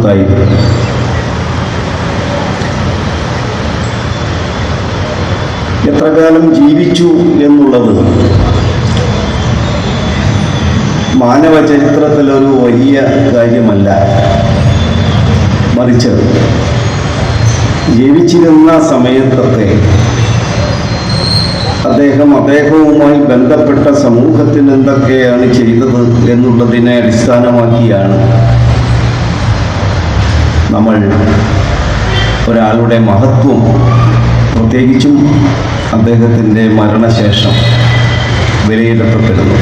സുഹൃത്തായിരുന്നു എത്ര കാലം ജീവിച്ചു എന്നുള്ളത്? മാനവ ചരിത്രത്തിലൊരു വലിയ കാര്യമല്ല. മറിച്ച് ജീവിച്ചിരുന്ന സമയത്തൊക്കെ അദ്ദേഹം അദ്ദേഹവുമായി ബന്ധപ്പെട്ട സമൂഹത്തിന് എന്തൊക്കെയാണ് ചെയ്തത് എന്നുള്ളതിനെ അടിസ്ഥാനമാക്കിയാണ് നമ്മൾ ഒരാളുടെ മഹത്വം പ്രത്യേകിച്ചും അദ്ദേഹത്തിന്റെ മരണശേഷം വിലയിരുത്തപ്പെടുന്നു.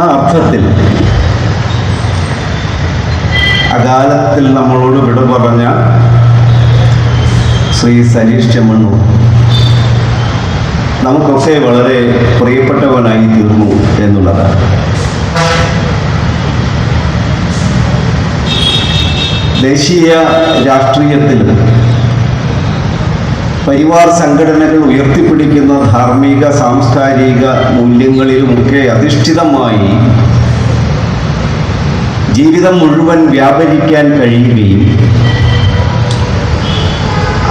ആ അർത്ഥത്തിൽ അകാലത്തിൽ നമ്മളോട് വിട പറഞ്ഞ ശ്രീ സനീഷ് ചെമ്മണ്ണൂർ നമുക്കൊക്കെ വളരെ പ്രിയപ്പെട്ടവനായി തീർന്നു എന്നുള്ളതാണ്. ദേശീയ രാഷ്ട്രീയത്തിലും പരിവാർ സംഘടനകൾ ഉയർത്തിപ്പിടിക്കുന്ന ധാർമ്മിക സാംസ്കാരിക മൂല്യങ്ങളിലുമൊക്കെ അധിഷ്ഠിതമായി ജീവിതം മുഴുവൻ വ്യാപരിക്കാൻ കഴിയുകയും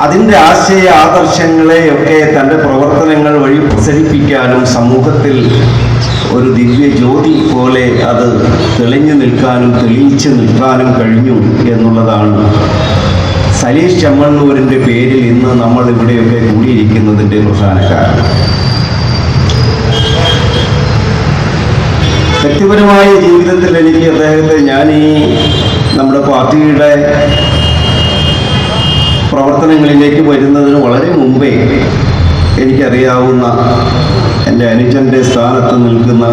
അതിന്റെ ആശയ ആദർശങ്ങളെയൊക്കെ തന്റെ പ്രവർത്തനങ്ങൾ വഴി പ്രസരിപ്പിക്കാനും സമൂഹത്തിൽ ഒരു ദിവ്യ ജ്യോതി പോലെ അത് തെളിഞ്ഞു നിൽക്കാനും തെളിയിച്ച് നിൽക്കാനും കഴിഞ്ഞു എന്നുള്ളതാണ്. സലീഷ് ചമ്മണ്ണൂരിന്റെ പേരിൽ ഇന്ന് നമ്മൾ ഇവിടെയൊക്കെ കൂടിയിരിക്കുന്നതിന്റെ പ്രധാന കാരണം വ്യക്തിപരമായ ജീവിതത്തിൽ എനിക്ക് അദ്ദേഹത്തെ ഞാൻ ഈ നമ്മുടെ പാർട്ടിയുടെ പ്രവർത്തനങ്ങളിലേക്ക് വരുന്നതിന് വളരെ മുമ്പേ എനിക്കറിയാവുന്ന എന്റെ അനുജന്റെ സ്ഥാനത്ത് നിൽക്കുന്ന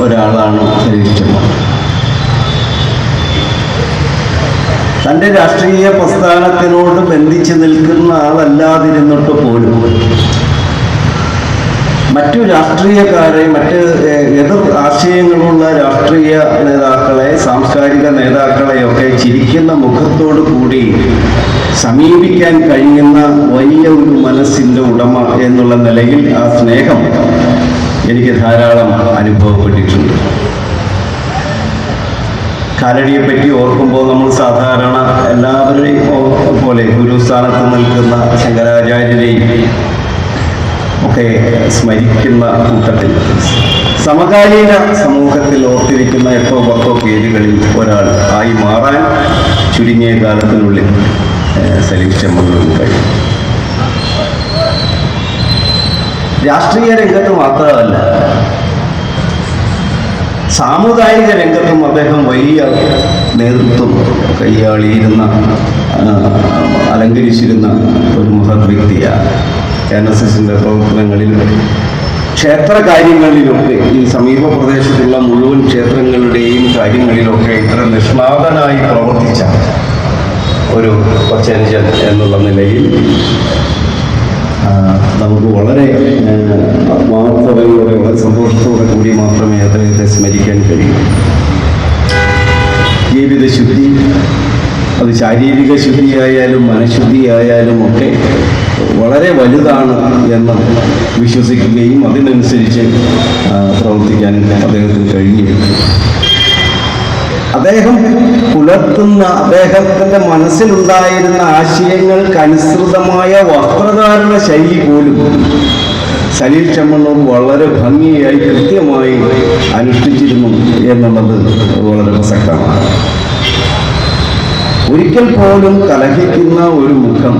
ഒരാളാണ് ശരീരം തന്റെ രാഷ്ട്രീയ പ്രസ്ഥാനത്തിനോട് ബന്ധിച്ച് നിൽക്കുന്ന ആളല്ലാതിരുന്നിട്ട് പോലും മറ്റു രാഷ്ട്രീയക്കാരെ മറ്റ് എതിർ ആശയങ്ങളുള്ള രാഷ്ട്രീയ നേതാക്കളെ സാംസ്കാരിക നേതാക്കളെ ഒക്കെ ചിരിക്കുന്ന മുഖത്തോടു കൂടി സമീപിക്കാൻ കഴിയുന്ന വലിയ ഒരു മനസ്സിന്റെ ഉടമ എന്നുള്ള നിലയിൽ ആ സ്നേഹം എനിക്ക് ധാരാളം അനുഭവപ്പെട്ടിട്ടുണ്ട്. കാലടിയെ പറ്റി ഓർക്കുമ്പോൾ നമ്മൾ സാധാരണ എല്ലാവരുടെയും പോലെ ഗുരുസ്ഥാനത്ത് നിൽക്കുന്ന ശങ്കരാചാര്യരെയും ഒക്കെ സ്മരിക്കുന്ന കൂട്ടത്തിൽ. സമകാലീന സമൂഹത്തിൽ ഓർത്തിരിക്കുന്ന എട്ടോ പത്തോ പേരുകളിൽ ഒരാൾ ആയി മാറാൻ ചുരുങ്ങിയ കാലത്തിനുള്ളിൽ സലീം ചെമ്മണ്ണൂരിന് കഴിയും രാഷ്ട്രീയ രംഗത്ത് മാത്രമല്ല സാമുദായിക രംഗത്തും അദ്ദേഹം വലിയ നേതൃത്വം കൈയാളിയിരുന്ന അലങ്കരിച്ചിരുന്ന ഒരു മഹത് വ്യക്തിയാണ് എൻ എസ് എസിന്റെ പ്രവർത്തനങ്ങളിൽ ക്ഷേത്ര കാര്യങ്ങളിലൊക്കെ ഈ സമീപ പ്രദേശത്തുള്ള മുഴുവൻ ക്ഷേത്രങ്ങളുടെയും കാര്യങ്ങളിലൊക്കെ ഇത്ര നിഷ്ണാതനായി പ്രവർത്തിച്ച ഒരു കൊച്ചനുജൻ എന്നുള്ള നിലയിൽ നമുക്ക് വളരെ ആത്മാർത്ഥതയോടെ വളരെ സന്തോഷത്തോടെ കൂടി മാത്രമേ അദ്ദേഹത്തെ സ്മരിക്കാൻ കഴിയൂ. ജീവിത ശുദ്ധി അത് ശാരീരിക ശുദ്ധിയായാലും മനഃശുദ്ധിയായാലും ഒക്കെ വളരെ വലുതാണ് എന്ന് വിശ്വസിക്കുകയും അതിനനുസരിച്ച് പ്രവർത്തിക്കാൻ അദ്ദേഹത്തിന് കഴിഞ്ഞു അദ്ദേഹം പുലർത്തുന്ന അദ്ദേഹത്തിന്റെ മനസ്സിലുണ്ടായിരുന്ന ആശയങ്ങൾക്കനുസൃതമായ വസ്ത്രധാരണ ശൈലി പോലും സലീൽ ചെമ്മണ്ണൂർ വളരെ ഭംഗിയായി കൃത്യമായി അനുഷ്ഠിച്ചിരുന്നു എന്നുള്ളത് വളരെ പ്രസക്തമാണ്. ഒരിക്കൽ പോലും കലഹിക്കുന്ന ഒരു മുഖം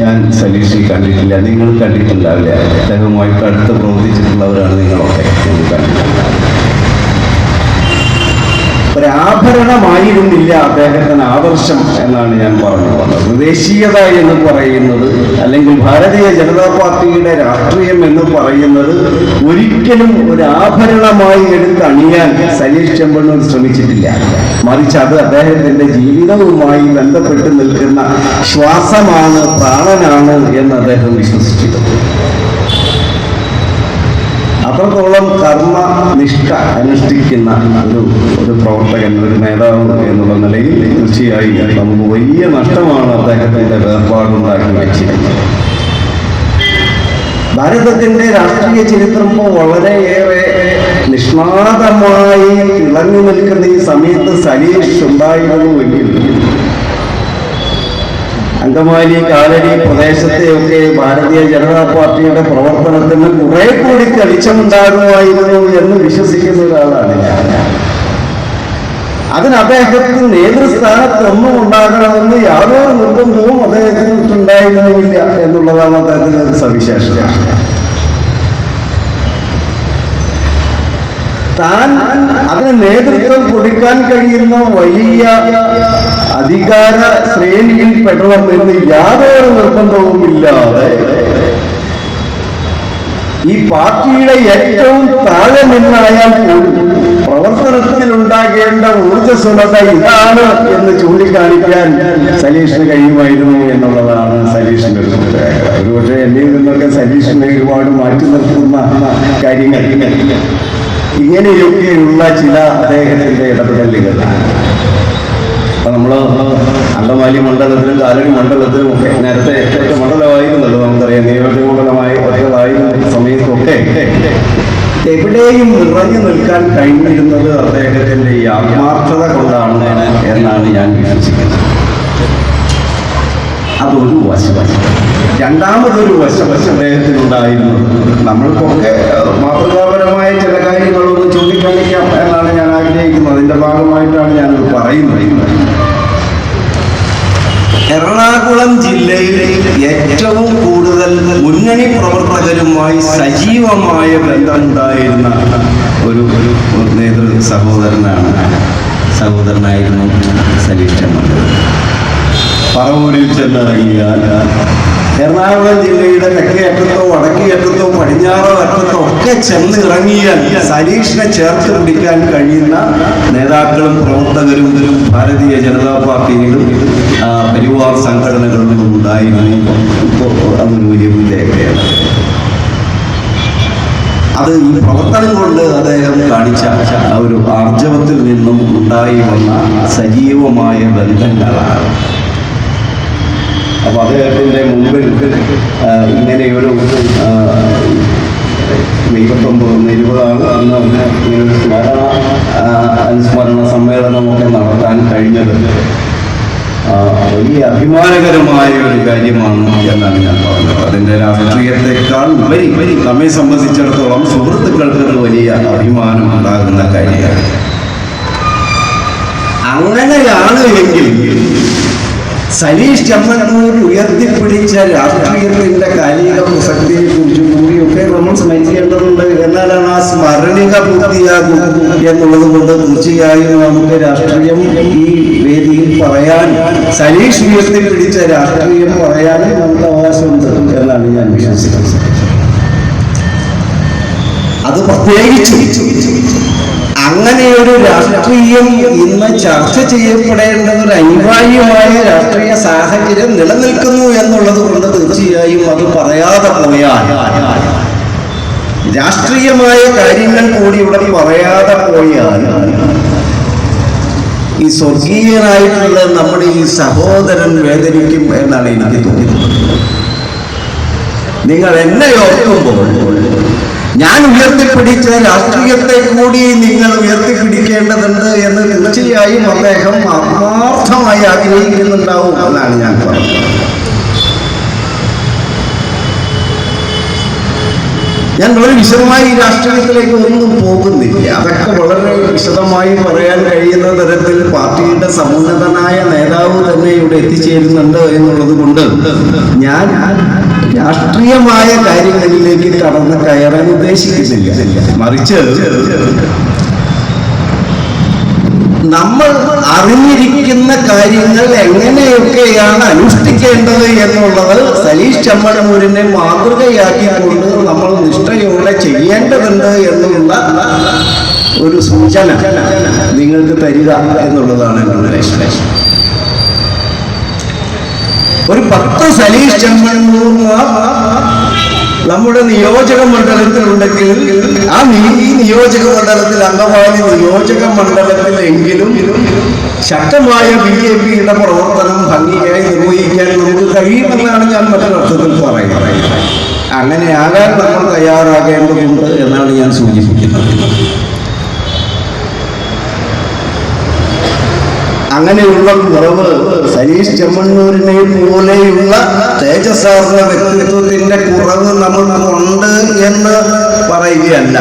ഞാൻ സലീഷി കണ്ടിട്ടില്ല. നിങ്ങൾ കണ്ടിട്ടുണ്ടാവില്ല. അദ്ദേഹവുമായിട്ട് അടുത്ത് പ്രവർത്തിച്ചിട്ടുള്ളവരാണ് നിങ്ങളൊക്കെ. കണ്ടിട്ടുണ്ടാവില്ല ഒരാഭരണമായിരുന്നില്ല അദ്ദേഹത്തിന് ആദർശം എന്നാണ് ഞാൻ പറഞ്ഞു വന്നത് ദേശീയത എന്ന് പറയുന്നത് അല്ലെങ്കിൽ ഭാരതീയ ജനതാ പാർട്ടിയുടെ രാഷ്ട്രീയം എന്ന് പറയുന്നത് ഒരിക്കലും ഒരു ആഭരണമായി എടുത്ത് അണിയാൻ സലീഷ് ചെമ്പണ്ണൂർ ശ്രമിച്ചിട്ടില്ല. മറിച്ച് അത് അദ്ദേഹത്തിന്റെ ജീവിതവുമായി ബന്ധപ്പെട്ട് നിൽക്കുന്ന ശ്വാസമാണ് പ്രാണനാണ് എന്ന് അദ്ദേഹം വിശ്വസിച്ചിട്ടുണ്ട്. അത്രത്തോളം കർമ്മ നിഷ്ഠ അനുഷ്ഠിക്കുന്ന ഒരു ഒരു പ്രവർത്തകൻ ഒരു നേതാവ് എന്നുള്ള നിലയിൽ തീർച്ചയായും നമുക്ക് വലിയ നഷ്ടമാണ് അദ്ദേഹത്തിന്റെ വേർപാടുണ്ടാക്കി വെച്ചിരുന്നത് ഭാരതത്തിന്റെ രാഷ്ട്രീയ ചരിത്രം വളരെയേറെ നിഷ്ണാതമായി തിളങ്ങി നിൽക്കുന്ന ഈ സമയത്ത് സലീഷ് ഉണ്ടായിരുന്നുവെങ്കിൽ അങ്കമാലി പ്രദേശത്തെ ഒക്കെ ഭാരതീയ ജനതാ പാർട്ടിയുടെ പ്രവർത്തനത്തിന് കുറെ കൂടി തെളിച്ചമുണ്ടാകുമായിരുന്നു എന്ന് വിശ്വസിക്കുന്ന ഒരാളാണ് ഞാൻ. അതിന് അദ്ദേഹത്തിന് നേതൃസ്ഥാനത്ത് ഒന്നും ഉണ്ടാകണമെന്ന് യാതൊരു നിർബന്ധവും അദ്ദേഹത്തിന് ഉണ്ടായിരുന്നില്ല എന്നുള്ളതാണ് അദ്ദേഹത്തിന്റെ സവിശേഷത. താൻ അതിന് നേതൃത്വം കൊടുക്കാൻ കഴിയുന്ന വലിയ അധികാര ശ്രേണിയിൽ പെടണമെന്ന് യാതൊരു നിർബന്ധവുമില്ലാതെ ഈ പാർട്ടിയുടെ ഏറ്റവും താഴെ നിന്നായാൽ പോലും പ്രവർത്തനത്തിൽ ഉണ്ടാകേണ്ട ഊർജസ്വലത ഇതാണ് എന്ന് ചൂണ്ടിക്കാണിക്കാൻ സലീഷിന് കഴിയുമായിരുന്നു എന്നുള്ളതാണ് സലീഷിന്റെ ഒരുപക്ഷെ എന്നിൽ നിന്നൊക്കെ സലീഷിനെ ഒരുപാട് മാറ്റി നിർത്തുന്ന കാര്യങ്ങൾ. ഇങ്ങനെയൊക്കെയുള്ള ചില അദ്ദേഹത്തിന്റെ ഇടപെടലുകളാണ് നമ്മൾ അങ്കമാലി മണ്ഡലത്തിലും കാലടി മണ്ഡലത്തിലും ഒക്കെ നേരത്തെ ഒറ്റ മണ്ഡലമായിരുന്നല്ലോ നമുക്കറിയാം. നിയോജക മണ്ഡലമായി ഒറ്റതായിരുന്ന സമയത്തൊക്കെ എവിടെയും നിറഞ്ഞു നിൽക്കാൻ കഴിഞ്ഞിരുന്നത് അദ്ദേഹത്തിന്റെ ഈ ആത്മാർത്ഥത കൊണ്ടാണ് എന്നാണ് ഞാൻ വിശ്വസിക്കുന്നത്. അതൊരു വശം രണ്ടാമതൊരു വശം അദ്ദേഹത്തിനുണ്ടായിരുന്നു നമ്മൾക്കൊക്കെ മാതൃകാപരമായ ചില കാര്യങ്ങളൊന്ന് ചൂണ്ടിക്കാണിക്കാം എന്നാണ് ഞാൻ ആഗ്രഹിക്കുന്നത് അതിന്റെ ഭാഗമായിട്ടാണ് ഞാൻ പറയുന്നത് എറണാകുളം ജില്ലയിലെ ഏറ്റവും കൂടുതൽ മുന്നണി പ്രവർത്തകരുമായി സജീവമായ ബന്ധമുണ്ടായിരുന്ന ഒരു ഒരു നേതൃ സഹോദരനാണ് സഹോദരനായിരുന്നു സലീഷ് ചമ്മണ്ട് പറവൂരിൽ ചെന്നിറങ്ങിയാൽ എറണാകുളം ജില്ലയുടെ തെക്കേ അറ്റത്തോ വടക്കേ അറ്റത്തോ പടിഞ്ഞാറോ അറ്റത്തോ ഒക്കെ ഇറങ്ങിയാൽ ചേർത്ത് പിടിക്കാൻ കഴിയുന്ന നേതാക്കളും പ്രവർത്തകരും ഭാരതീയ ജനതാ പാർട്ടിയിലും പരിവാർ സംഘടനകളിലും ഉണ്ടായിരുന്നു അതൊരു വലിയ പ്രത്യേകതയാണ് അത് ഈ പ്രവർത്തനം കൊണ്ട് അദ്ദേഹം കാണിച്ച ആ ഒരു ആർജവത്തിൽ നിന്നും ഉണ്ടായി വന്ന സജീവമായ ബന്ധങ്ങളാണ്. അപ്പൊ അദ്ദേഹത്തിന്റെ മുമ്പിൽ ഇങ്ങനെയൊരു പത്തൊമ്പത് ഇരുപതാണ്. അന്ന് ഇങ്ങനെ സ്മരണ അനുസ്മരണ സമ്മേളനമൊക്കെ നടത്താൻ കഴിഞ്ഞത്. വലിയ അഭിമാനകരമായ ഒരു കാര്യമാണ് എന്നാണ് ഞാൻ പറഞ്ഞത്. അതിന്റെ രാഷ്ട്രീയത്തെക്കാൾ ഉപരി നമ്മെ സംബന്ധിച്ചിടത്തോളം സുഹൃത്തുക്കൾക്ക് വലിയ അഭിമാനം ഉണ്ടാകുന്ന കാര്യമാണ്. അങ്ങനെയാണ് എങ്കിൽ സലീഷ് ചമ്മന്നൂർ ഉയർത്തിപ്പിടിച്ച രാഷ്ട്രീയത്തിന്റെ കാലിക പ്രസക്തിയെ കുറിച്ചും കൂടിയൊക്കെ നമ്മൾ സ്മരിക്കേണ്ടതുണ്ട് എന്നാലാണ് ആ സ്മരണിക പൂർത്തിയാകുന്നത് എന്നുള്ളത് കൊണ്ട് തീർച്ചയായും നമുക്ക് രാഷ്ട്രീയം ഈ വേദിയിൽ പറയാൻ സലീഷ് ഉയർത്തിപ്പിടിച്ച രാഷ്ട്രീയം പറയാനും നമുക്ക് അവകാശമുണ്ട് എന്നാണ് ഞാൻ വിശ്വസിക്കുന്നത്. അത് പ്രത്യേകിച്ച് അങ്ങനെ ഒരു രാഷ്ട്രീയം ഇന്ന് ചർച്ച ചെയ്യപ്പെടേണ്ടത് ഒരു അനിവാര്യമായ രാഷ്ട്രീയ സാഹചര്യം നിലനിൽക്കുന്നു എന്നുള്ളത് കൊണ്ട് തീർച്ചയായും അത് പറയാതെ പോയാൽ രാഷ്ട്രീയമായ കാര്യങ്ങൾ കൂടി ഇവിടെ പറയാതെ പോയാൽ ഈ സ്വർഗീയനായിട്ടുള്ള നമ്മുടെ ഈ സഹോദരൻ വേദനിക്കും എന്നാണ് എനിക്ക് തോന്നിയത് നിങ്ങൾ എന്നെ ഓർക്കുമ്പോൾ ഞാൻ ഉയർത്തിപ്പിടിച്ച രാഷ്ട്രീയത്തെ കൂടി നിങ്ങൾ ഉയർത്തിപ്പിടിക്കേണ്ടതുണ്ട് എന്ന് തീർച്ചയായും അദ്ദേഹം ആത്മാർത്ഥമായി ആഗ്രഹിക്കുന്നുണ്ടാവും എന്നാണ് ഞാൻ പറഞ്ഞത്. ഞാൻ വളരെ വിശദമായി രാഷ്ട്രീയത്തിലേക്ക് ഒന്നും പോകുന്നില്ല. അതൊക്കെ വളരെ വിശദമായി പറയാൻ കഴിയുന്ന തരത്തിൽ പാർട്ടിയുടെ സമുന്നതനായ നേതാവ് തന്നെ ഇവിടെ എത്തിച്ചേരുന്നുണ്ട് എന്നുള്ളത് കൊണ്ട് ഞാൻ രാഷ്ട്രീയമായ കടന്ന് കയറാൻ ഉദ്ദേശിക്കുന്നില്ല മറിച്ച് നമ്മൾ അറിഞ്ഞിരിക്കുന്ന കാര്യങ്ങൾ എങ്ങനെയൊക്കെയാണ് അനുഷ്ഠിക്കേണ്ടത് എന്നുള്ളത് സലീഷ് ചമ്മടമൂരിനെ മാതൃകയാക്കിക്കൊണ്ട് നമ്മൾ നിഷ്ഠയോടെ ചെയ്യേണ്ടതുണ്ട് എന്നുള്ള ഒരു സൂചന നിങ്ങൾക്ക് തരിക എന്നുള്ളതാണ് എന്നുള്ള ഒരു പത്ത് സലീഷ് ചെമ്മണ്ണൂർമാർ നമ്മുടെ നിയോജക മണ്ഡലത്തിലുണ്ടെങ്കിൽ ആ ഈ നിയോജക മണ്ഡലത്തിൽ അംഗമാലി നിയോജക മണ്ഡലത്തിലെങ്കിലും ശക്തമായ ബി ജെ പിയുടെ പ്രവർത്തനം ഭംഗിയായി നിർവഹിക്കാൻ നമുക്ക് കഴിയുമെന്നാണ് ഞാൻ മറ്റൊരർത്ഥത്തിൽ പറയുന്നത്. അങ്ങനെയാകാൻ നമ്മൾ തയ്യാറാകേണ്ടതുണ്ട് എന്നാണ് ഞാൻ സൂചിപ്പിക്കുന്നത്. അങ്ങനെയുള്ള കുറവ് സനീഷ് ചെമ്മണ്ണൂരിനെ പോലെയുള്ള തേജസ്സാർന്ന വ്യക്തിത്വത്തിന്റെ കുറവ് നമ്മൾക്കുണ്ട് എന്ന് പറയുകയല്ല.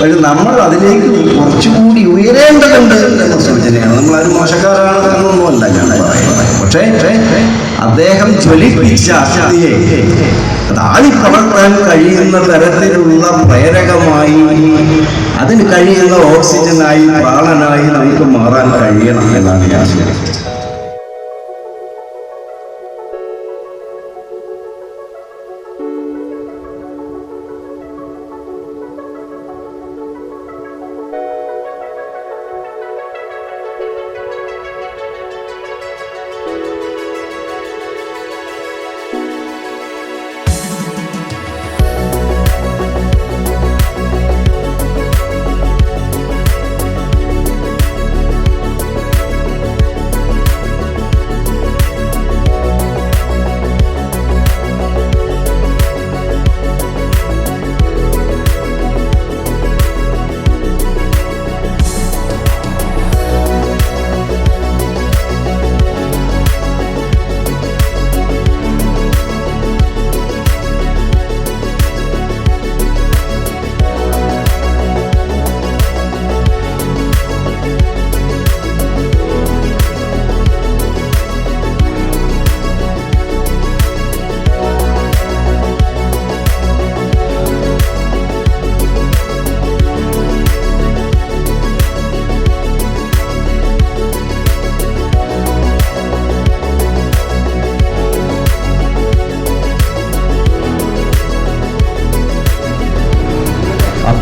പക്ഷെ നമ്മൾ അതിലേക്ക് കുറച്ചുകൂടി ഉയരേണ്ടതുണ്ട് എന്ന സൂചനയാണ്. നമ്മൾ അത് മോശക്കാരാണ് എന്നൊന്നുമല്ല ഞാൻ പറയുന്നത്. പക്ഷേ അദ്ദേഹം ജ്വലിപ്പിച്ച ശക്തിയെ താഴ്പ്പറത്താൻ കഴിയുന്ന തരത്തിലുള്ള പ്രേരകമായി അതിന് കഴിയുന്ന ഓക്സിജനായി പ്രാണനായി നമുക്ക് മാറാൻ കഴിയണം എന്നാണ് ഞാൻ ആശയം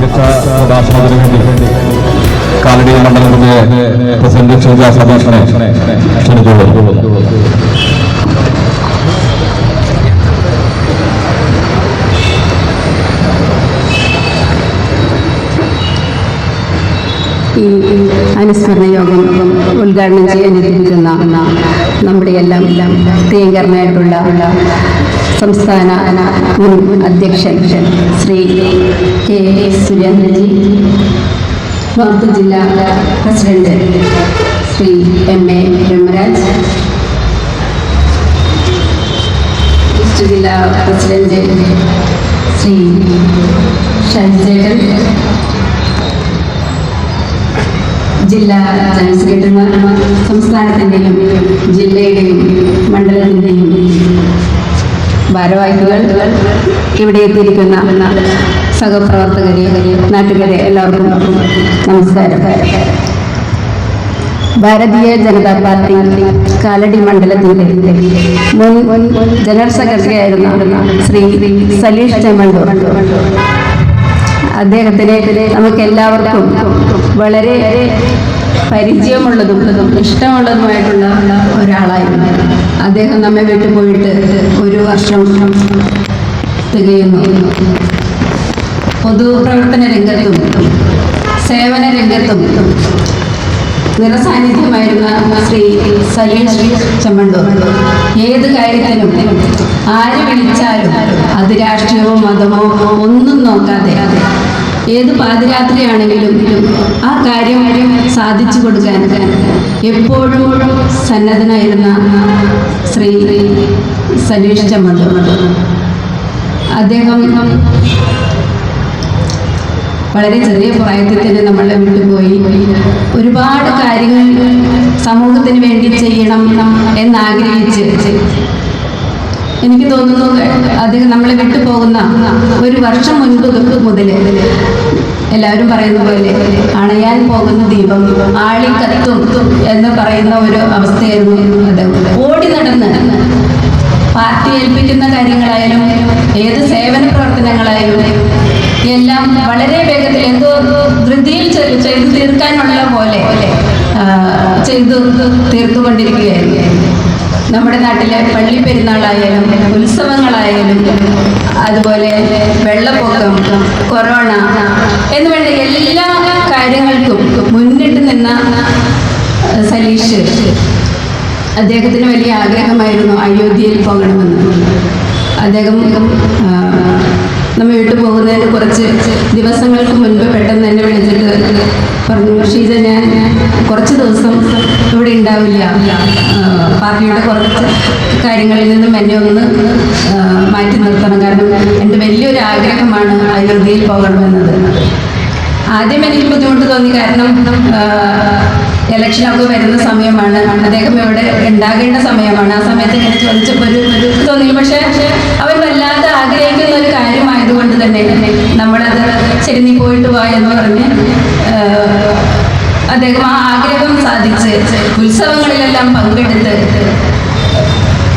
വേണ്ടി കാലടി മണ്ഡലത്തിന്റെ പ്രസിഡന്റ് ഷീജ സതീഷനെ ക്ഷണിച്ചുകൊള്ളു ഈ അനുസ്മരണ യോഗം ഉദ്ഘാടനം ചെയ്യാൻ എത്തിപ്പിക്കുന്ന നമ്മുടെ എല്ലാം എല്ലാം പ്രിയങ്കരനായിട്ടുള്ള സംസ്ഥാന മുൻ അധ്യക്ഷൻ ശ്രീ കെ സുരേന്ദ്രജി നോർത്ത് ജില്ലാ president Shri M A Brahmaraj east ജില്ലാ പ്രസിഡന്റ് ശ്രീ ഷാജിചേട്ടൻ ജില്ലാ ജനറൽ സെക്രട്ടറിമാർ സംസ്ഥാനത്തിന്റെയും ജില്ലയുടെയും ഭാരവാഹികൾ ഇവിടെ എത്തിയിരിക്കുന്ന സഹപ്രവർത്തകരെ നാട്ടുകാരെ എല്ലാവർക്കും നമസ്കാരം. ഭാരതീയ ജനതാ പാർട്ടി കാലടി മണ്ഡലത്തിന്റെ മുൻ ജനറൽ സെക്രട്ടറി ആയിരുന്ന ശ്രീ സലീഷ് ചെമ്മണ്ടൂർ. അദ്ദേഹത്തിനെ നമുക്ക് എല്ലാവർക്കും വളരെ പരിചയമുള്ളതും ഇഷ്ടമുള്ളതുമായിട്ടുള്ള ഒരാളായിരുന്നു. അദ്ദേഹം നമ്മെ വിട്ടുപോയിട്ട് ഒരു വർഷം തികയുന്നു. പൊതുപ്രവർത്തന രംഗത്തും സേവന രംഗത്തും നിറസാന്നിധ്യമായിരുന്ന ശ്രീ സലീഷ് ചെമ്മണ്ടൂർ. ഏത് കാര്യത്തിനും ആര് വിളിച്ചാലും അത് രാഷ്ട്രീയമോ മതമോ ഒന്നും നോക്കാതെ ഏത് പാതിരാത്രിയാണെങ്കിലും ആ കാര്യം സാധിച്ചു കൊടുക്കാൻ എപ്പോഴും സന്നദ്ധനായിരുന്ന ശ്രീ സനീഷ് ചമ്മത് അദ്ദേഹം വളരെ ചെറിയ പ്രായത്തിൽ തന്നെ നമ്മളെ വിട്ടുപോയി ഒരുപാട് കാര്യങ്ങൾ സമൂഹത്തിന് വേണ്ടി ചെയ്യണം എന്നാഗ്രഹിച്ച് എനിക്ക് തോന്നുന്നു അദ്ദേഹം നമ്മളെ വിട്ടു പോകുന്ന ഒരു വർഷം മുൻപ് മുതൽ എല്ലാവരും പറയുന്ന പോലെ അണയാൻ പോകുന്ന ദീപം ആളി കത്തും എന്ന് പറയുന്ന ഒരു അവസ്ഥയായിരുന്നു അത്. ഓടി നടന്ന് പാർട്ടി ഏൽപ്പിക്കുന്ന കാര്യങ്ങളായാലും ഏത് സേവന പ്രവർത്തനങ്ങളായാലും എല്ലാം വളരെ വേഗത്തിൽ എന്തോ ധൃതിയിൽ ചെയ്തു തീർക്കാനുള്ള പോലെ ചെയ്തു തീർത്തുകൊണ്ടിരിക്കുകയായിരുന്നു. നമ്മുടെ നാട്ടിലെ പള്ളി പെരുന്നാളായാലും ഉത്സവങ്ങളായാലും അതുപോലെ വെള്ളപ്പൊക്കം കൊറോണ എന്ന് വേണ്ട എല്ലാ കാര്യങ്ങൾക്കും മുന്നിട്ട് നിന്ന സലീഷ് അദ്ദേഹത്തിന് വലിയ ആഗ്രഹമായിരുന്നു അയോധ്യയിൽ പോകണമെന്ന്. അദ്ദേഹം നമ്മൾ നമ്മെ വിട്ടു പോകുന്നതിന് കുറച്ച് ദിവസങ്ങൾക്ക് മുൻപ് പെട്ടെന്ന് എന്നെ വിളിച്ചിട്ട് പറഞ്ഞു ഷീജ ഞാൻ കുറച്ച് ദിവസം ഉണ്ടാവില്ല. പാർട്ടിയുടെ കുറച്ച് കാര്യങ്ങളിൽ നിന്നും എന്നെ ഒന്ന് മാറ്റി നിർത്തണം. കാരണം എന്റെ വലിയൊരു ആഗ്രഹമാണ് അയോധ്യയിൽ പോകണമെന്നത്. ആദ്യം എനിക്ക് ബുദ്ധിമുട്ട് തോന്നി. കാരണം ഇലക്ഷനൊക്കെ വരുന്ന സമയമാണ്. അദ്ദേഹം ഇവിടെ ഉണ്ടാകേണ്ട സമയമാണ്. ആ സമയത്ത് ഇങ്ങനെ ചോദിച്ചപ്പോൾ ഒരു ഒരു തോന്നി പക്ഷേ അവർ വല്ലാതെ ആഗ്രഹിക്കുന്ന ഒരു കാര്യമായതുകൊണ്ട് തന്നെ നമ്മളത് ശരി നീ പോയിട്ട് വാ എന്ന് പറഞ്ഞ് അദ്ദേഹം ആ ആഗ്രഹം സാധിച്ച് ഉത്സവങ്ങളിലെല്ലാം പങ്കെടുത്ത്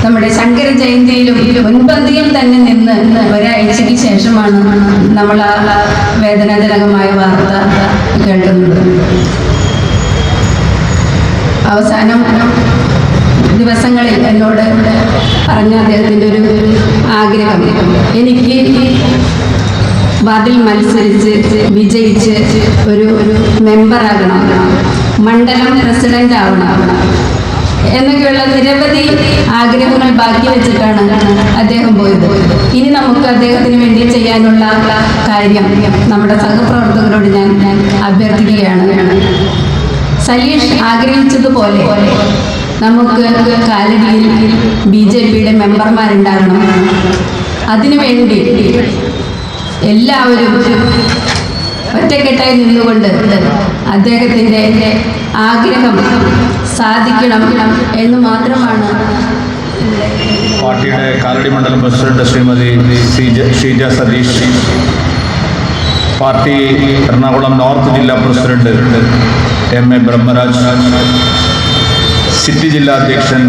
നമ്മുടെ ശങ്കര ജയന്തിയിലും മുൻപന്തിയിൽ തന്നെ നിന്ന് ഒരാഴ്ചയ്ക്ക് ശേഷമാണ് നമ്മൾ ആ വേദനാജനകമായ വാർത്ത കേൾക്കുന്നത്. അവസാനം ദിവസങ്ങളിൽ എന്നോട് പറഞ്ഞ അദ്ദേഹത്തിന്റെ ഒരു ആഗ്രഹം. എനിക്ക് വാർഡിൽ മത്സരിച്ച് വിജയിച്ച് ഒരു ഒരു മെമ്പറാകണം. മണ്ഡലം പ്രസിഡന്റ് ആവണം. എന്നൊക്കെയുള്ള നിരവധി ആഗ്രഹങ്ങൾ ബാക്കി വെച്ചിട്ടാണ് അദ്ദേഹം പോയത്. ഇനി നമുക്ക് അദ്ദേഹത്തിന് വേണ്ടി ചെയ്യാനുള്ള കാര്യം നമ്മുടെ സഹപ്രവർത്തകരോട് ഞാൻ അഭ്യർത്ഥിക്കുകയാണ്. സലീഷ് ആഗ്രഹിച്ചതുപോലെ നമുക്ക് കാലടിയിൽ ബി ജെ പിയുടെ മെമ്പർമാരുണ്ടാകണം. അതിനുവേണ്ടി എല്ലാവരും ഒറ്റക്കെട്ടായി നിന്നുകൊണ്ട് അദ്ദേഹത്തിന്റെ ആഗ്രഹം സാധിക്കണം എന്ന് മാത്രമാണ് പാർട്ടിയുടെ കാലടി മണ്ഡലം president Shrimati Sheeja Satheesh. Party Ernakulam north ജില്ലാ president M A Brahmaraj. City ജില്ലാ അധ്യക്ഷൻ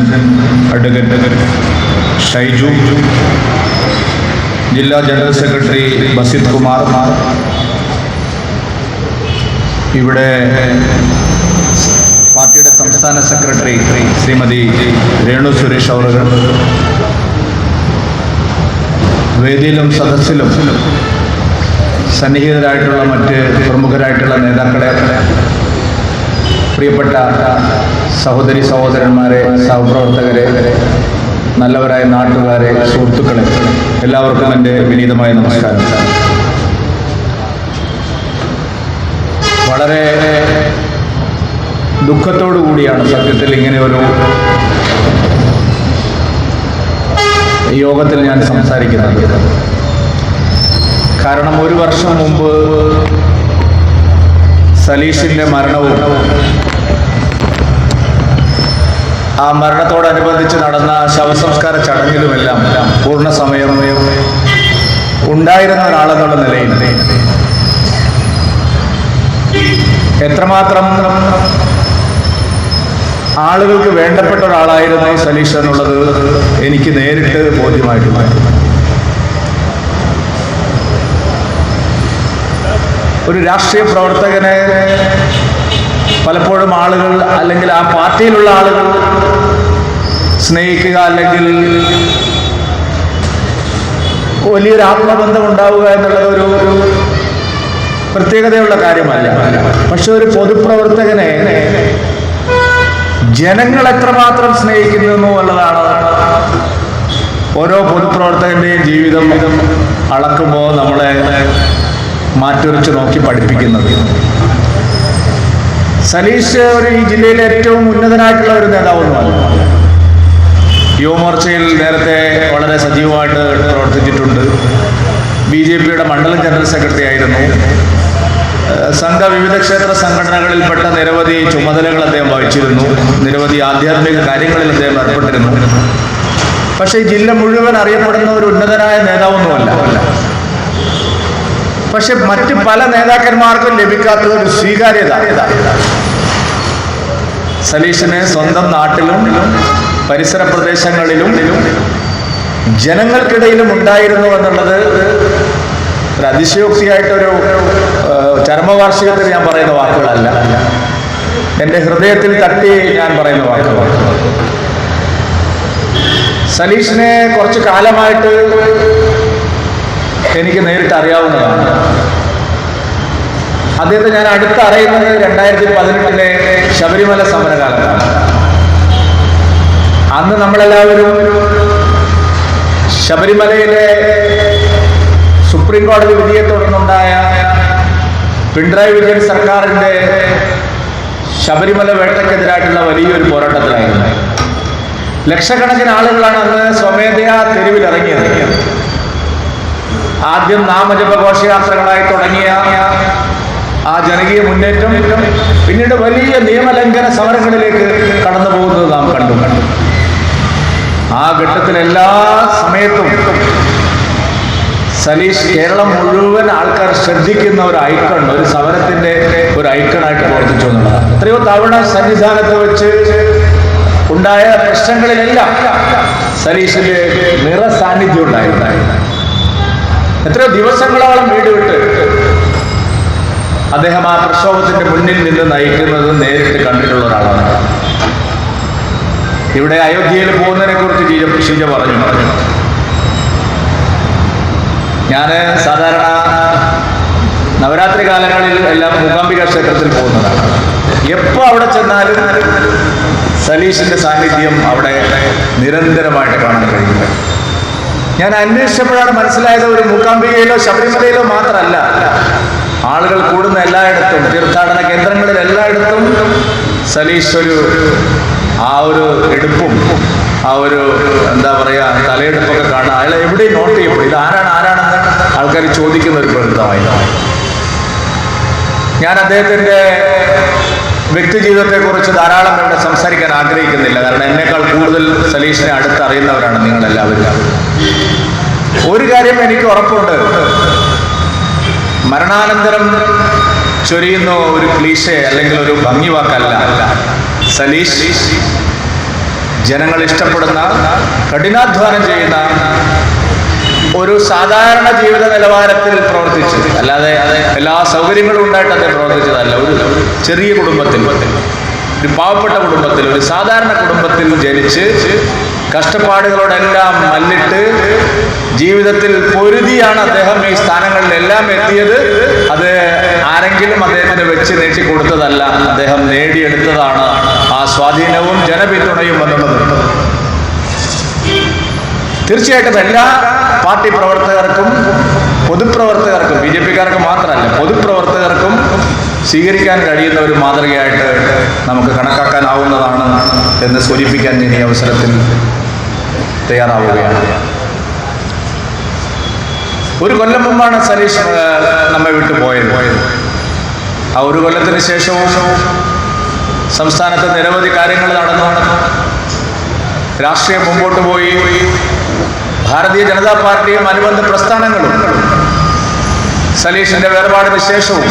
അഡ്വക്കേറ്റ് ഷൈജു. ജില്ലാ ജനറൽ സെക്രട്ടറി ബസിത് കുമാർ. ഇവിടെ പാർട്ടിയുടെ സംസ്ഥാന സെക്രട്ടറി ശ്രീമതി രേണു സുരേഷ് അവർ വേദിയിലും സദസ്സിലും സന്നിഹിതരായിട്ടുള്ള മറ്റ് പ്രമുഖരായിട്ടുള്ള നേതാക്കളെ പ്രിയപ്പെട്ട സഹോദരി സഹോദരന്മാരെ സഹപ്രവർത്തകരെ നല്ലവരായ നാട്ടുകാരെ സുഹൃത്തുക്കളെ എല്ലാവർക്കും എന്റെ വിനീതമായ നമസ്കാരം. വളരെ ദുഃഖത്തോടു കൂടിയാണ് സത്യത്തിൽ ഇങ്ങനെ ഒരു യോഗത്തിൽ ഞാൻ സംസാരിക്കുന്നത്. കാരണം ഒരു വർഷം മുമ്പ് സലീഷിന്റെ മരണവും ആ മരണത്തോടനുബന്ധിച്ച് നടന്ന ശവസംസ്കാര ചടങ്ങിലുമെല്ലാം പൂർണ സമയം ഉണ്ടായിരുന്ന ഒരാളെന്നുള്ള നിലയിൽ. എത്രമാത്രം ആളുകൾക്ക് വേണ്ടപ്പെട്ട ഒരാളായിരുന്നു സലീഷ് എന്നുള്ളത് എനിക്ക് നേരിട്ട് ബോധ്യമായിട്ടുണ്ട് ഒരു രാഷ്ട്രീയ പ്രവർത്തകനെ പലപ്പോഴും ആളുകൾ അല്ലെങ്കിൽ ആ പാർട്ടിയിലുള്ള ആളുകൾ സ്നേഹിക്കുക അല്ലെങ്കിൽ വലിയൊരു ആത്മബന്ധം ഉണ്ടാവുക എന്നുള്ളത് ഒരു ഒരു പ്രത്യേകതയുള്ള കാര്യമല്ല. പക്ഷെ ഒരു പൊതുപ്രവർത്തകനെ ജനങ്ങൾ എത്രമാത്രം സ്നേഹിക്കുന്നു എന്നുള്ളതാണ് ഓരോ പൊതുപ്രവർത്തകന്റെയും ജീവിതം അളക്കുമ്പോൾ നമ്മളെ മാറ്റുരച്ച് നോക്കി പഠിപ്പിക്കുന്നത്. സലീഷ് ഒരു ഈ ജില്ലയിലെ ഏറ്റവും ഉന്നതനായിട്ടുള്ള ഒരു നേതാവൊന്നുമല്ല. യുവമോർച്ചയിൽ നേരത്തെ വളരെ സജീവമായിട്ട് പ്രവർത്തിച്ചിട്ടുണ്ട്. ബി ജെ പിയുടെ മണ്ഡലം ജനറൽ സെക്രട്ടറി ആയിരുന്നു. സംഘ വിവിധ ക്ഷേത്ര സംഘടനകളിൽപ്പെട്ട നിരവധി ചുമതലകൾ അദ്ദേഹം വഹിച്ചിരുന്നു. നിരവധി ആധ്യാത്മിക കാര്യങ്ങളിൽ അദ്ദേഹം ഏർപ്പെട്ടിരുന്നു. പക്ഷേ ജില്ല മുഴുവൻ അറിയപ്പെടുന്ന ഒരു ഉന്നതനായ നേതാവൊന്നുമല്ല. പക്ഷെ മറ്റ് പല നേതാക്കന്മാർക്കും ലഭിക്കാത്ത ഒരു സ്വീകാര്യത. സലീഷിനെ സ്വന്തം നാട്ടിലും പരിസര പ്രദേശങ്ങളിലും ജനങ്ങൾക്കിടയിലും ഉണ്ടായിരുന്നു എന്നുള്ളത് ഒരു അതിശയോക്തിയായിട്ടൊരു ചരമവാർഷികത്തിൽ ഞാൻ പറയുന്ന വാക്കുകളല്ല. എന്റെ ഹൃദയത്തിൽ തട്ടി ഞാൻ പറയുന്ന വാക്കുകൾ സലീഷിനെ കുറച്ച് കാലമായിട്ട് എനിക്ക് നേരിട്ട് അറിയാവുന്നതാണ്. അദ്ദേഹത്തെ ഞാൻ അടുത്ത് അറിയുന്നത് രണ്ടായിരത്തി പതിനെട്ടിലെ ശബരിമല സമരകാലത്താണ്. അന്ന് നമ്മളെല്ലാവരും ശബരിമലയിലെ സുപ്രീം കോടതി വിധിയെ തുടർന്നുണ്ടായ പിണറായി വിജയൻ സർക്കാരിന്റെ ശബരിമല വേട്ടയ്ക്കെതിരായിട്ടുള്ള വലിയൊരു പോരാട്ടത്തിലായിരുന്നു. ലക്ഷക്കണക്കിന് ആളുകളാണ് അന്ന് സ്വമേധയാ തെരുവിലിറങ്ങിയത്. ആദ്യം നാമജപ ഘോഷയാത്രകളായി തുടങ്ങിയ ആ ജനകീയ മുന്നേറ്റം പിന്നീട് വലിയ നിയമലംഘന സമരങ്ങളിലേക്ക് കടന്നു പോകുന്നത് നാം കണ്ടു കണ്ടു. ആ ഘട്ടത്തിൽ എല്ലാ സമയത്തും സലീഷ് കേരളം മുഴുവൻ ആൾക്കാർ ശ്രദ്ധിക്കുന്ന ഒരു ഐക്കൺ ഒരു സമരത്തിന്റെ ഒരു ഐക്കണായിട്ട് പ്രവർത്തിച്ചു എന്നുള്ളതാണ്. എത്രയോ തവണ സന്നിധാനത്ത് വെച്ച് ഉണ്ടായ പ്രശ്നങ്ങളിലെല്ലാം സലീഷിന്റെ നിറ സാന്നിധ്യം ഉണ്ടായിട്ടുണ്ടായിരുന്നു എത്രയോ ദിവസങ്ങളോളം വീട് വിട്ട് അദ്ദേഹം ആ പ്രക്ഷോഭത്തിന്റെ മുന്നിൽ നിന്ന് നയിക്കുന്നത് നേരിട്ട് കണ്ടിട്ടുള്ള ഒരാളാണ്. ഇവിടെ അയോധ്യയിൽ പോകുന്നതിനെ കുറിച്ച് ജീജ പറഞ്ഞു. ഞാൻ സാധാരണ നവരാത്രി കാലങ്ങളിൽ എല്ലാം മൂകാംബിക ക്ഷേത്രത്തിൽ പോകുന്നതാണ്. എപ്പോ അവിടെ ചെന്നാലും സലീഷിന്റെ സാന്നിധ്യം അവിടെ നിരന്തരമായിട്ട് കാണാൻ കഴിയില്ല ഞാൻ അന്വേഷിച്ചപ്പോഴാണ് മനസ്സിലായത് ഒരു മൂക്കാംബികയിലോ ശബരിമലയിലോ മാത്രമല്ല. ആളുകൾ കൂടുന്ന എല്ലായിടത്തും തീർത്ഥാടന കേന്ദ്രങ്ങളിൽ എല്ലായിടത്തും സലീഷ് ഒരു ആ ഒരു എടുപ്പും ആ ഒരു എന്താ പറയുക തലയെടുപ്പൊക്കെ കാണാൻ അയാളെ എവിടെയും നോട്ട് ചെയ്യപ്പെടും ഇത് ആരാണ് ആരാണെന്ന് ആൾക്കാർ ചോദിക്കുന്ന ഒരു പ്രകൃതമായി ഞാൻ അദ്ദേഹത്തിന്റെ വ്യക്തി ജീവിതത്തെക്കുറിച്ച് ധാരാളം ഇവിടെ സംസാരിക്കാൻ ആഗ്രഹിക്കുന്നില്ല. കാരണം എന്നേക്കാൾ കൂടുതൽ സലീഷിനെ അടുത്തറിയുന്നവരാണ് നിങ്ങൾ എല്ലാവരും ഒരു കാര്യം എനിക്ക് ഉറപ്പുണ്ട്. മരണാനന്തരം ചൊരിയുന്ന ഒരു ക്ലീശ അല്ലെങ്കിൽ ഒരു ഭംഗി വാക്കല്ല സലീഷ്. ജനങ്ങൾ ഇഷ്ടപ്പെടുന്ന കഠിനാധ്വാനം ചെയ്യുന്ന ഒരു സാധാരണ ജീവിത നിലവാരത്തിൽ പ്രവർത്തിച്ചു. അല്ലാതെ എല്ലാ സൗകര്യങ്ങളും ഉണ്ടായിട്ട് അദ്ദേഹം പ്രവർത്തിച്ചതല്ല. ഒരു ചെറിയ കുടുംബത്തിൽ ഒരു പാവപ്പെട്ട കുടുംബത്തിൽ ഒരു സാധാരണ കുടുംബത്തിൽ ജനിച്ച് കഷ്ടപ്പാടുകളോടെല്ലാം മല്ലിട്ട് ജീവിതത്തിൽ പൊരുതിയാണ് അദ്ദേഹം ഈ സ്ഥാനങ്ങളിലെല്ലാം എത്തിയത്. അത് ആരെങ്കിലും അദ്ദേഹത്തിന് വെച്ച് നീട്ടി കൊടുത്തതല്ല. അദ്ദേഹം നേടിയെടുത്തതാണ് ആ സ്വാധീനവും ജനപിന്തുണയും എന്നുള്ളത് തീർച്ചയായിട്ടും എല്ലാ പാർട്ടി പ്രവർത്തകർക്കും പൊതുപ്രവർത്തകർക്കും ബി ജെ പിക്കാർക്ക് മാത്രമല്ല പൊതുപ്രവർത്തകർക്കും സ്വീകരിക്കാൻ കഴിയുന്ന ഒരു മാതൃകയായിട്ട് നമുക്ക് കണക്കാക്കാനാവുന്നതാണ് എന്ന് സൂചിപ്പിക്കാൻ ഞാൻ ഈ അവസരത്തിൽ തയ്യാറാവുകയാണ്. ഒരു കൊല്ലം മുമ്പാണ് സലീഷ് നമ്മെ വിട്ടു പോയത്. ആ ഒരു കൊല്ലത്തിന് ശേഷവും സംസ്ഥാനത്ത് നിരവധി കാര്യങ്ങൾ നടന്നു. രാഷ്ട്രീയം മുമ്പോട്ട് പോയി. ഭാരതീയ ജനതാ പാർട്ടിയും അനുബന്ധ പ്രസ്ഥാനങ്ങളും സലീഷിന്റെ വേർപാടിന് ശേഷവും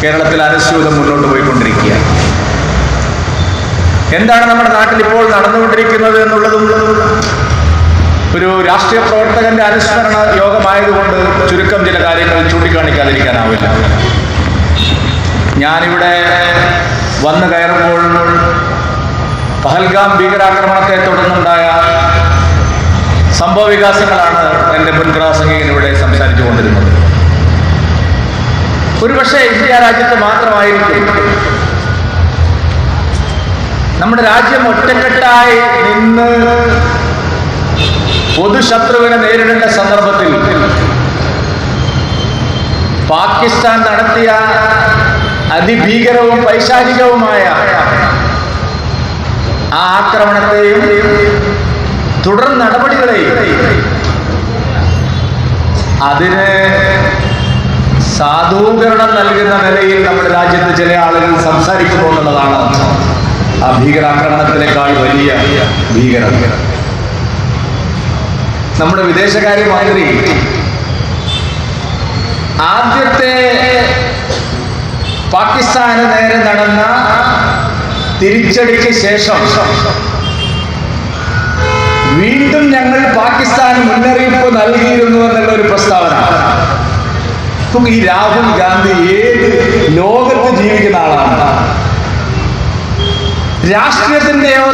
കേരളത്തിൽ അനുസ്യൂതം മുന്നോട്ട് പോയിക്കൊണ്ടിരിക്കുക എന്താണ് നമ്മുടെ നാട്ടിൽ ഇപ്പോൾ നടന്നുകൊണ്ടിരിക്കുന്നത് എന്നുള്ളതും ഒരു രാഷ്ട്രീയ പ്രവർത്തകന്റെ അനുസ്മരണ യോഗമായതുകൊണ്ട് ചുരുക്കം ചില കാര്യങ്ങൾ ചൂണ്ടിക്കാണിക്കാതിരിക്കാനാവില്ല. ഞാനിവിടെ വന്നു കയറുമ്പോൾ പഹൽഗാം ഭീകരാക്രമണത്തെ തുടർന്നുണ്ടായ സംഭവ വികാസങ്ങളാണ് എന്റെ മുൻ ഇവിടെ സംസാരിച്ചു കൊണ്ടിരുന്നത് ഒരുപക്ഷെ ഇന്ത്യ രാജ്യത്ത് മാത്രമായിരിക്കും നമ്മുടെ രാജ്യം ഒറ്റക്കെട്ടായി നിന്ന് പൊതുശത്രുവിനെ നേരിടേണ്ട സന്ദർഭത്തിൽ പാകിസ്ഥാൻ നടത്തിയ അതിഭീകരവും പൈശാചികവുമായ ആ ആക്രമണത്തെയും തുടർ നടപടികളെയും അതിന് സാധൂകരണം നൽകുന്ന നിലയിൽ നമ്മുടെ രാജ്യത്ത് ചില ആളുകൾ സംസാരിക്കുന്നു എന്നുള്ളതാണ് ആ ഭീകരാക്രമണത്തിനേക്കാൾ വലിയ ഭീകരം നമ്മുടെ വിദേശകാര്യമന്ത്രി ആദ്യത്തെ പാകിസ്ഥാന് നേരെ നടന്ന തിരിച്ചടിക്ക് ശേഷം വീണ്ടും ഞങ്ങൾ പാകിസ്ഥാൻ മുന്നറിയിപ്പ് നൽകിയിരുന്നു എന്നുള്ള ഒരു പ്രസ്താവന ഈ രാഹുൽ ഗാന്ധി ഏത് ലോകത്ത് ജീവിക്കുന്ന ആളാണ്? രാഷ്ട്രീയത്തിന്റെയോ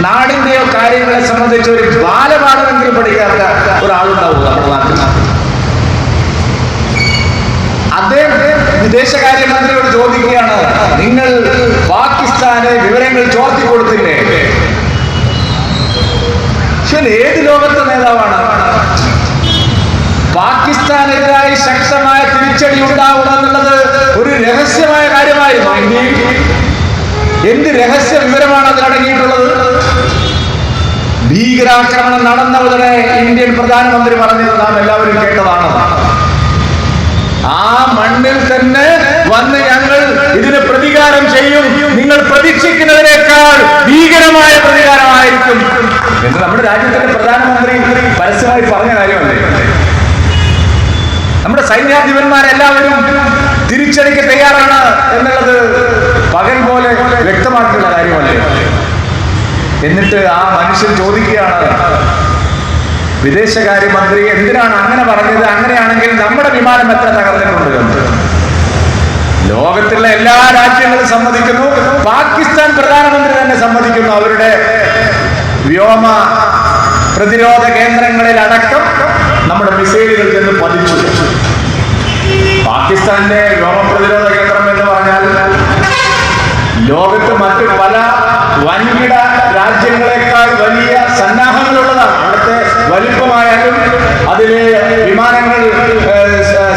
നാടിന്റെയോ കാര്യങ്ങളെ സംബന്ധിച്ച് ഒരു ബാലപാഠമെങ്കിലും പഠിക്കാത്ത ഒരാളുണ്ടാവുക നാട്ടിൽ അദ്ദേഹം വിദേശകാര്യമന്ത്രിയോട് ചോദിക്കുകയാണ് നിങ്ങൾ പാകിസ്ഥാനെ വിവരങ്ങൾ ചോർത്തി കൊടുത്തില്ലേ? ഏത് ലോകത്തെ നേതാവാണ്? പാകിസ്ഥാനെതിരായി ശക്തമായ തിരിച്ചടി ഉണ്ടാവുമെന്നുള്ളത് ഒരു രഹസ്യമായ കാര്യമായിരുന്നു. എന്ത് രഹസ്യ വിവരമാണ് അതിലടങ്ങിയിട്ടുള്ളത് ഭീകരാക്രമണം നടന്ന ഉടനെ ഇന്ത്യൻ പ്രധാനമന്ത്രി പറഞ്ഞത് നാം എല്ലാവരും കേട്ടതാണ്. ആ മണ്ണിൽ തന്നെ വന്ന് ഞങ്ങൾ ഇതിന് പ്രതികാരം ചെയ്യും. നിങ്ങൾ പ്രതീക്ഷിക്കുന്നതിനേക്കാൾ ഭീകരമായ പ്രതികാരമായിരിക്കും. എന്ന് നമ്മുടെ രാജ്യത്തിന്റെ പ്രധാനമന്ത്രി പരസ്യമായി പറഞ്ഞ കാര്യമല്ലേ? നമ്മുടെ സൈന്യാധിപന്മാരെല്ലാവരും തിരിച്ചടിക്ക് തയ്യാറാണ് എന്നുള്ളത് പകൽ പോലെ വ്യക്തമാക്കിയുള്ള കാര്യമല്ലേ? എന്നിട്ട് ആ മനുഷ്യൻ ചോദിക്കുകയാണ് വിദേശകാര്യമന്ത്രി എന്തിനാണ് അങ്ങനെ പറഞ്ഞത്? അങ്ങനെയാണെങ്കിൽ നമ്മുടെ വിമാനം എത്ര തകർന്നിട്ടുണ്ട് എന്ന്. ലോകത്തുള്ള എല്ലാ രാജ്യങ്ങളും സമ്മതിക്കുന്നു. പാകിസ്ഥാൻ പ്രധാനമന്ത്രി തന്നെ സമ്മതിക്കുന്നു. അവരുടെ വ്യോമ പ്രതിരോധ കേന്ദ്രങ്ങളിൽ അടക്കം നമ്മുടെ മിസൈലുകൾ ചെന്ന് പതിച്ചു. പാകിസ്ഥാന്റെ വ്യോമ പ്രതിരോധ ലോകത്ത് മറ്റ് പല വൻകിട രാജ്യങ്ങളെക്കാൾ വലിയ സന്നാഹങ്ങളുള്ളതാണ്. അവിടുത്തെ വലിപ്പമായാലും അതിലെ വിമാനങ്ങൾ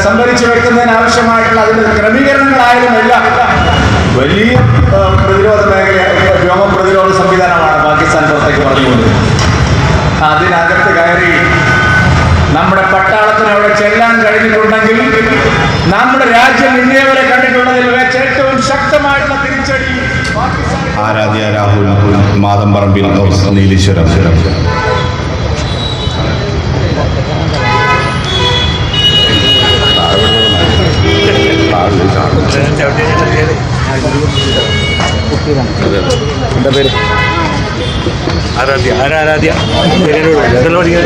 സംഭരിച്ചു വെക്കുന്നതിന് ആവശ്യമായിട്ടുള്ള അതിന്റെ ക്രമീകരണങ്ങളായാലും എല്ലാം വലിയ പ്രതിരോധ മേഖല വ്യോമ പ്രതിരോധ സംവിധാനമാണ് പാകിസ്ഥാൻ പുറത്തേക്ക് പറഞ്ഞുകൊണ്ടിരുന്നത് അതിനകത്ത് കയറി നമ്മുടെ പട്ടാളത്തിന് അവിടെ ചെല്ലാൻ കഴിഞ്ഞിട്ടുണ്ടെങ്കിൽ നമ്മുടെ രാജ്യം ഇന്ത്യവരെ കണ്ടിട്ടുള്ളതിൽ വെച്ച് ഏറ്റവും ശക്തമായിട്ടുള്ള ആരാധ്യ രാഹുൽ മാതമ്പറമ്പിൽ നീലീശ്വരം ആരാധ്യ ആരാധ്യ ഇതെല്ലാം പഠിക്കാൻ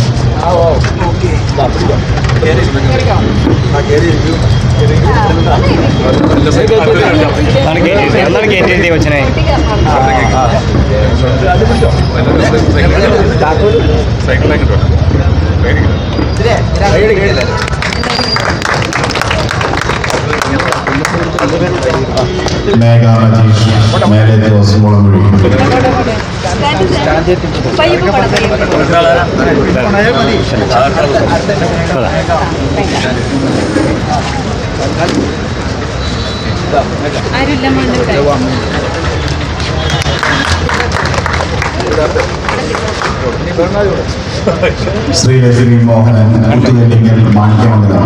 എന്താണ് കയറ്റി കൊച്ചനെ മേഘ മജീഷ് മേലെ ജോസ് ശ്രീ രജനി മോഹനൻ മാണിക്യമംഗലം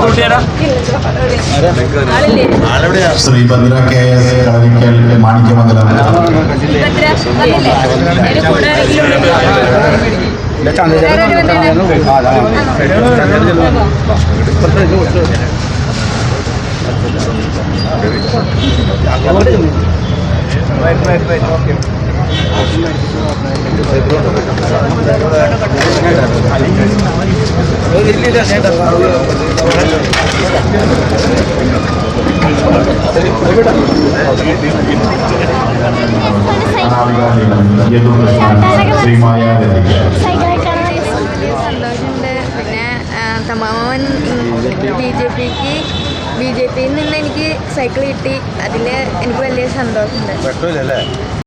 കുട്ടിയാരാ ശ്രീഭദ്ര കെ എസ് കളരിക്കൽ മാണിക്യമംഗലം ശ്രീമായ രതീഷ് വലിയ സന്തോഷമുണ്ട് പിന്നെ തമാമൻ ബി ജെ പിക്ക് ബി ജെ പിയിൽ നിന്ന് എനിക്ക് സൈക്കിൾ കിട്ടി. അതിൽ എനിക്ക് വലിയ സന്തോഷമുണ്ട്.